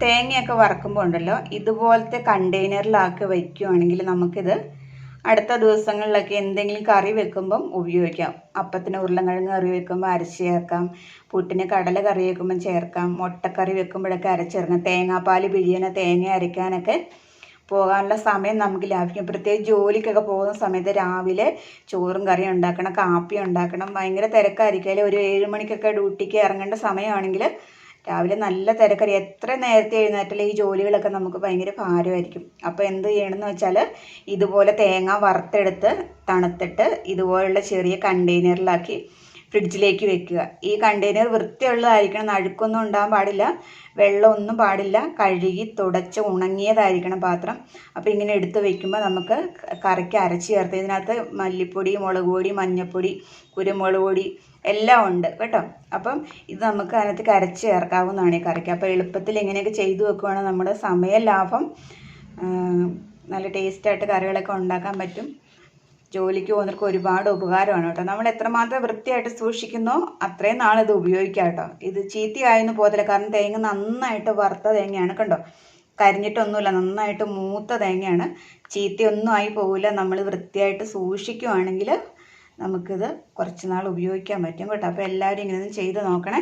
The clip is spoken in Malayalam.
തേങ്ങയൊക്കെ വറക്കുമ്പോൾ ഉണ്ടല്ലോ ഇതുപോലത്തെ കണ്ടെയ്നറിലാക്കി വയ്ക്കുകയാണെങ്കിൽ നമുക്കിത് അടുത്ത ദിവസങ്ങളിലൊക്കെ എന്തെങ്കിലും കറി വെക്കുമ്പം ഉപയോഗിക്കാം. അപ്പത്തിന് ഉരുളൻകിഴങ്ങ് കറി വെക്കുമ്പോൾ അരച്ച് ചേർക്കാം. പുട്ടിന് കടല കറി വെക്കുമ്പം ചേർക്കാം. മുട്ടക്കറി വെക്കുമ്പോഴൊക്കെ അരച്ചേർക്കാം. തേങ്ങാപ്പാൽ പിഴിയണ തേങ്ങ അരയ്ക്കാനൊക്കെ പോകാനുള്ള സമയം നമുക്ക് ലാഭിക്കും. പ്രത്യേകിച്ച് ജോലിക്കൊക്കെ പോകുന്ന സമയത്ത് രാവിലെ ചോറും കറിയും ഉണ്ടാക്കണം കാപ്പി ഉണ്ടാക്കണം. ഭയങ്കര തിരക്കായിരിക്കും. ഒരു ഏഴ് മണിക്കൊക്കെ ഡ്യൂട്ടിക്ക് ഇറങ്ങേണ്ട സമയമാണെങ്കിൽ രാവിലെ നല്ല തിരക്കറി. എത്ര നേരത്തെ എഴുന്നേറ്റാലും ഈ ജോലികളൊക്കെ നമുക്ക് ഭയങ്കര ഭാരമായിരിക്കും. അപ്പോൾ എന്ത് ചെയ്യണമെന്ന് വെച്ചാൽ ഇതുപോലെ തേങ്ങ വറുത്തെടുത്ത് തണുത്തിട്ട് ഇതുപോലുള്ള ചെറിയ കണ്ടെയ്നറിലാക്കി ഫ്രിഡ്ജിലേക്ക് വെക്കുക. ഈ കണ്ടെയ്നർ വൃത്തിയുള്ളതായിരിക്കണം. അഴുക്കൊന്നും ഉണ്ടാകാൻ പാടില്ല. വെള്ളമൊന്നും പാടില്ല. കഴുകി തുടച്ച് ഉണങ്ങിയതായിരിക്കണം പാത്രം. അപ്പോൾ ഇങ്ങനെ എടുത്ത് വെക്കുമ്പോൾ നമുക്ക് കറിക്ക് അരച്ച് ചേർത്ത് ഇതിനകത്ത് മല്ലിപ്പൊടി മുളക് പൊടി മഞ്ഞൾപ്പൊടി കുരുമുളക് പൊടി എല്ലാം ഉണ്ട് കേട്ടോ. അപ്പം ഇത് നമുക്ക് അതിനകത്ത് അരച്ച് ചേർക്കാവുന്നതാണ് ഈ കറിക്ക്. അപ്പോൾ എളുപ്പത്തിൽ ഇങ്ങനെയൊക്കെ ചെയ്തു വെക്കുവാണെങ്കിൽ നമ്മുടെ സമയ ലാഭം നല്ല ടേസ്റ്റായിട്ട് കറികളൊക്കെ ഉണ്ടാക്കാൻ പറ്റും. ജോലിക്ക് പോകുന്നവർക്ക് ഒരുപാട് ഉപകാരമാണ് കേട്ടോ. നമ്മൾ എത്രമാത്രം വൃത്തിയായിട്ട് സൂക്ഷിക്കുന്നോ അത്രയും നാൾ ഇത് ഉപയോഗിക്കാം കേട്ടോ. ഇത് ചീത്തയായൊന്നും പോകത്തില്ല. കാരണം തേങ്ങ നന്നായിട്ട് വറുത്ത തേങ്ങയാണ് കണ്ടോ? കരിഞ്ഞിട്ടൊന്നുമില്ല. നന്നായിട്ട് മൂത്ത തേങ്ങയാണ്. ചീത്തയൊന്നും ആയി പോകില്ല നമ്മൾ വൃത്തിയായിട്ട് സൂക്ഷിക്കുവാണെങ്കിൽ നമുക്കിത് കുറച്ച് നാൾ ഉപയോഗിക്കാൻ പറ്റും കേട്ടോ. അപ്പോൾ എല്ലാവരും ഇങ്ങനെ ചെയ്ത് നോക്കണേ.